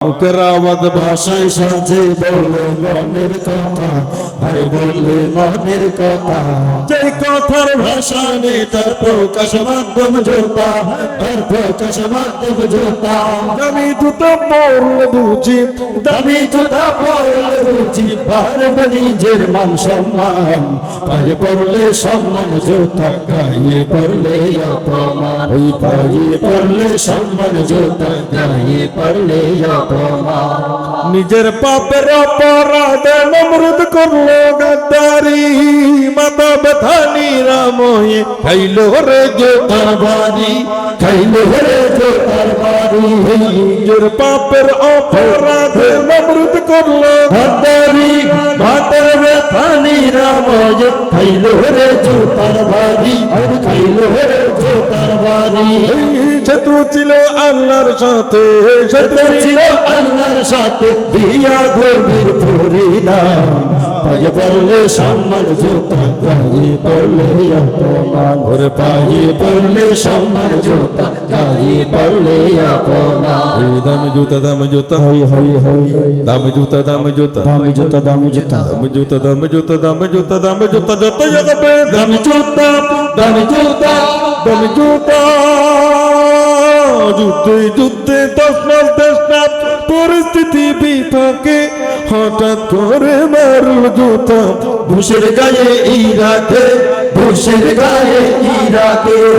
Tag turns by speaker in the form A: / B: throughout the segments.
A: মুখের আওয়াজ ভাষায় সাজে বলে মনের কথা ভাই বললে মনের কথা যে কথার ভাষা নেই তার প্রকাশ মাধ্যম জোতা তার প্রকাশ মাধ্যম জোতা দামি জুতো পড়লে বুঝি দামি জুতা পড়লে বুঝি পারবে নিজের মান সম্মান পায়ে পড়লে সম্মান জোতা গায়ে পড়লে অপমান ওই পায়ে পড়লে সম্মান জোতা গায়ে পড়লে অপমান নিজের পাপের অপরাধে নমরুদ করল গাদ্দারি, মাতা ব্যথা নিরাময়ে খাইলো রে জোতার বাড়ি, খাইলো রে জোতার বাড়ি। নিজের পাপের অপরাধে নমরুদ করল গাদ্দারি মাতার ব্যথা নিরাময়ে খাইলো রে জোতার বাড়ি, খাইলো রে জোতার বাড়ি। শত্রু ছিল আল্লাহর সাথে শত্রু ছিল আল্লাহর সাথে দিয়া গভীর পরিণাম। পায়ে পড়লে সম্মান জোতা গায়ে পড়লে অপমান। ওর পায়ে পড়লে সম্মান জোতা গায়ে পড়লে অপমান।
B: দামি জুতা দামি জুতা।
A: হই হই হই।
B: দামি জুতা দামি জুতা।
A: দামি জুতা দামি জুতা।
B: দামি জুতা দামি জুতা দামি জুতা দামি জুতা যত জগবে
A: দামি জুতা দামি জুতা দামি জুতা।
B: যুদ্ধে যুদ্ধে তসনাল তসনাল পরিস্থিতি বিপাকে হঠাৎ করে মারল জুতা।
A: ঘুষের গায়ে ইরাকে ঘুষের গায়ে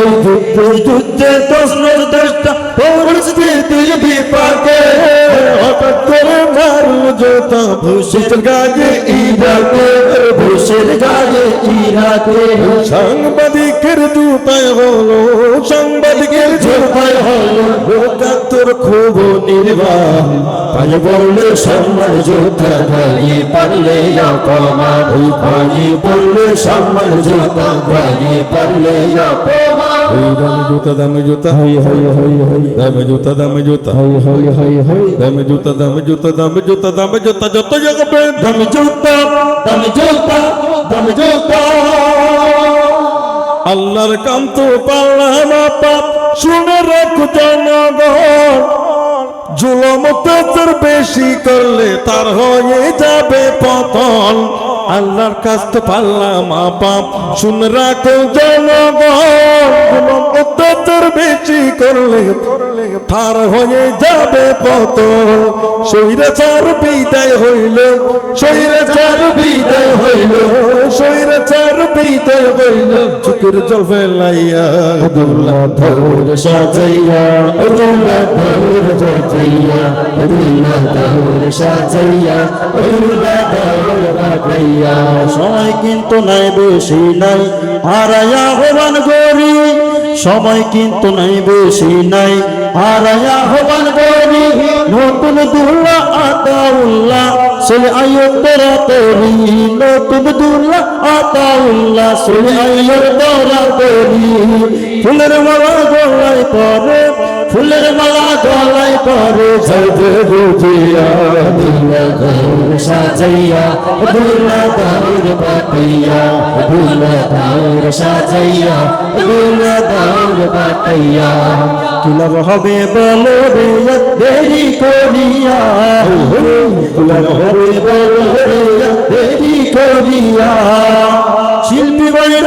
A: ওই যুদ্ধে যুদ্ধে দশনের দশটা পরিস্থিতি বিপাকে
B: হঠাৎ করে মারল জুতা।
A: ঘুষের গায়ে ইরাকে ঘুষের গায়ে ইরাকে
B: সাংবাদিকের জুতায় হলো তোর খুব নির্বাণ
A: পায়ে পড়লে সম্মান জোতা গায়ে পড়লে অপমান পায়ে পড়লে সম্মান জোতা গায়ে পড়লে অপমান
B: দামি জুতা দামি জুতা
A: হই হই হই হই
B: দামি জুতা দামি জুতা
A: হই হই হই হই
B: দামি জুতা দামি জুতা দামি জুতা দামি জুতা যত জগবে
A: দামি জুতা দামি জুতা দামি জুতা
B: আল্লাহর কাম তো পারলাম পাপ শুনে রাখো জনগণ, জুলম অত্যাচার বেশি করলে তার হয়ে যাবে পতন। আল্লাহর কাছ তো পারলাম পাপ শুনে রাখো জনগণ, জুলম অত্যাচার বেশি করলে তার হয়ে যাবে পতন। সৈরাচার বিদায় হইল সৈরাচার বিদায় হইল বিদায় হইল। চুকের জল ফেলাইয়া
A: দুল্লা ধর সাজাইয়া ধর সাজাইয়া ধর সাজাইয়া ধর সাজাইয়া সময় কিন্তু নাই বেশি নাই। হারায়া হবান গরি সময় কিন্তু নাই বেশি নাই। হারায়া হবান গরি নতুন দুল্লা আতাউল্লাহ। সলে আয়ুর তোরা তোরি নতুন দুল্লা আতাউল্লাহ। সলে আয়ুর তোরা তোরি ফুলের মালা গলায় পরে, ফুলের মালা গলায় পরে ঝলঝে বুঝিয়া ফুল সাজাইয়া দুলা দাউর বাতাইয়া দুলা দাউর সাজাইয়া দুলা দাউর বাতাইয়া। তুলাব হবে বলরে দেরি করিয়া। তুলাব হবে বলরে দেরি করিয়া। শিল্পী
C: বৈর